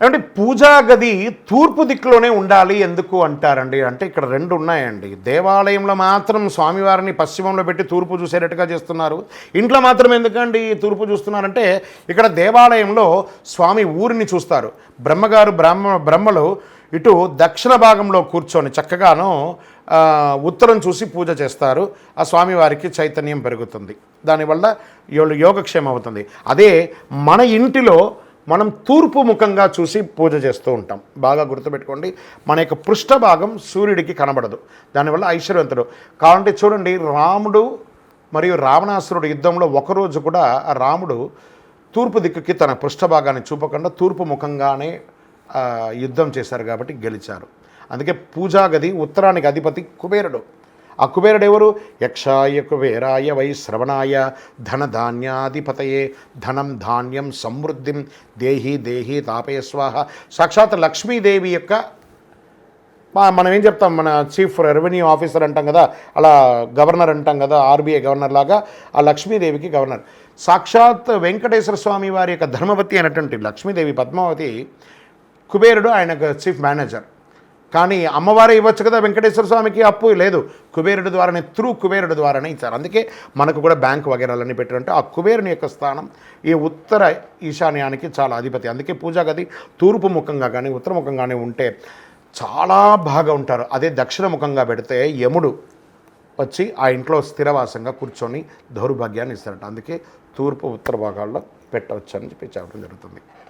ఏమంటే పూజా గది తూర్పు దిక్కులోనే ఉండాలి ఎందుకు అంటారండి? అంటే ఇక్కడ రెండు ఉన్నాయండి. దేవాలయంలో మాత్రం స్వామివారిని పశ్చిమంలో పెట్టి తూర్పు చూసేటట్టుగా చేస్తున్నారు. ఇంట్లో మాత్రం ఎందుకండి తూర్పు చూస్తున్నారంటే ఇక్కడ దేవాలయంలో స్వామి ఊరిని చూస్తారు. బ్రహ్మగారు బ్రహ్మ బ్రహ్మలు ఇటు దక్షిణ భాగంలో కూర్చొని చక్కగాను ఉత్తరం చూసి పూజ చేస్తారు. ఆ స్వామివారికి చైతన్యం పెరుగుతుంది. దానివల్ల యోగక్షేమం అవుతుంది. అదే మన ఇంటిలో మనం తూర్పు ముఖంగా చూసి పూజ చేస్తూ ఉంటాం. బాగా గుర్తుపెట్టుకోండి మన యొక్క పృష్ఠ భాగం సూర్యుడికి కనబడదు. దానివల్ల ఐశ్వర్యవంతుడు కాబట్టి చూడండి రాముడు మరియు రావణాసురుడు యుద్ధంలో ఒకరోజు కూడా రాముడు తూర్పు దిక్కుకి తన పృష్ఠభాగాన్ని చూపకుండా తూర్పు ముఖంగానే యుద్ధం చేశారు కాబట్టి గెలిచారు. అందుకే పూజా గది ఉత్తరానికి అధిపతి కుబేరుడు. ఆ కుబేరుడు ఎవరు? యక్షాయ కుబేరాయ వై శ్రవణాయ ధన ధాన్యాధిపతయే ధనం ధాన్యం సమృద్ధిం దేహి దేహి తాపయ స్వాహ. సాక్షాత్ లక్ష్మీదేవి యొక్క మనం ఏం చెప్తాం? మన చీఫ్ రెవెన్యూ ఆఫీసర్ అంటాం కదా అలా గవర్నర్ అంటాం కదా ఆర్బీఐ గవర్నర్ లాగా ఆ లక్ష్మీదేవికి గవర్నర్. సాక్షాత్ వెంకటేశ్వర స్వామి వారి యొక్క ధర్మవతి అయినటువంటి లక్ష్మీదేవి పద్మావతి కుబేరుడు ఆయనకు చీఫ్ మేనేజర్. కానీ అమ్మవారే ఇవ్వచ్చు కదా వెంకటేశ్వర స్వామికి? అప్పు లేదు. కుబేరుడు ద్వారానే త్రూ కుబేరుడు ద్వారానే ఇచ్చారు. అందుకే మనకు కూడా బ్యాంక్ వగేరాలన్నీ పెట్టారంటే ఆ కుబేరుని యొక్క స్థానం ఈ ఉత్తర ఈశాన్యానికి చాలా అధిపతి. అందుకే పూజా గది తూర్పు ముఖంగా కానీ ఉత్తరముఖంగానే ఉంటే చాలా బాగా ఉంటారు. అదే దక్షిణ ముఖంగా పెడితే యముడు వచ్చి ఆ ఇంట్లో స్థిరవాసంగా కూర్చొని దౌర్భాగ్యాన్ని ఇస్తారట. అందుకే తూర్పు ఉత్తర భాగాల్లో పెట్టవచ్చు అని చెప్పి చెప్పడం జరుగుతుంది.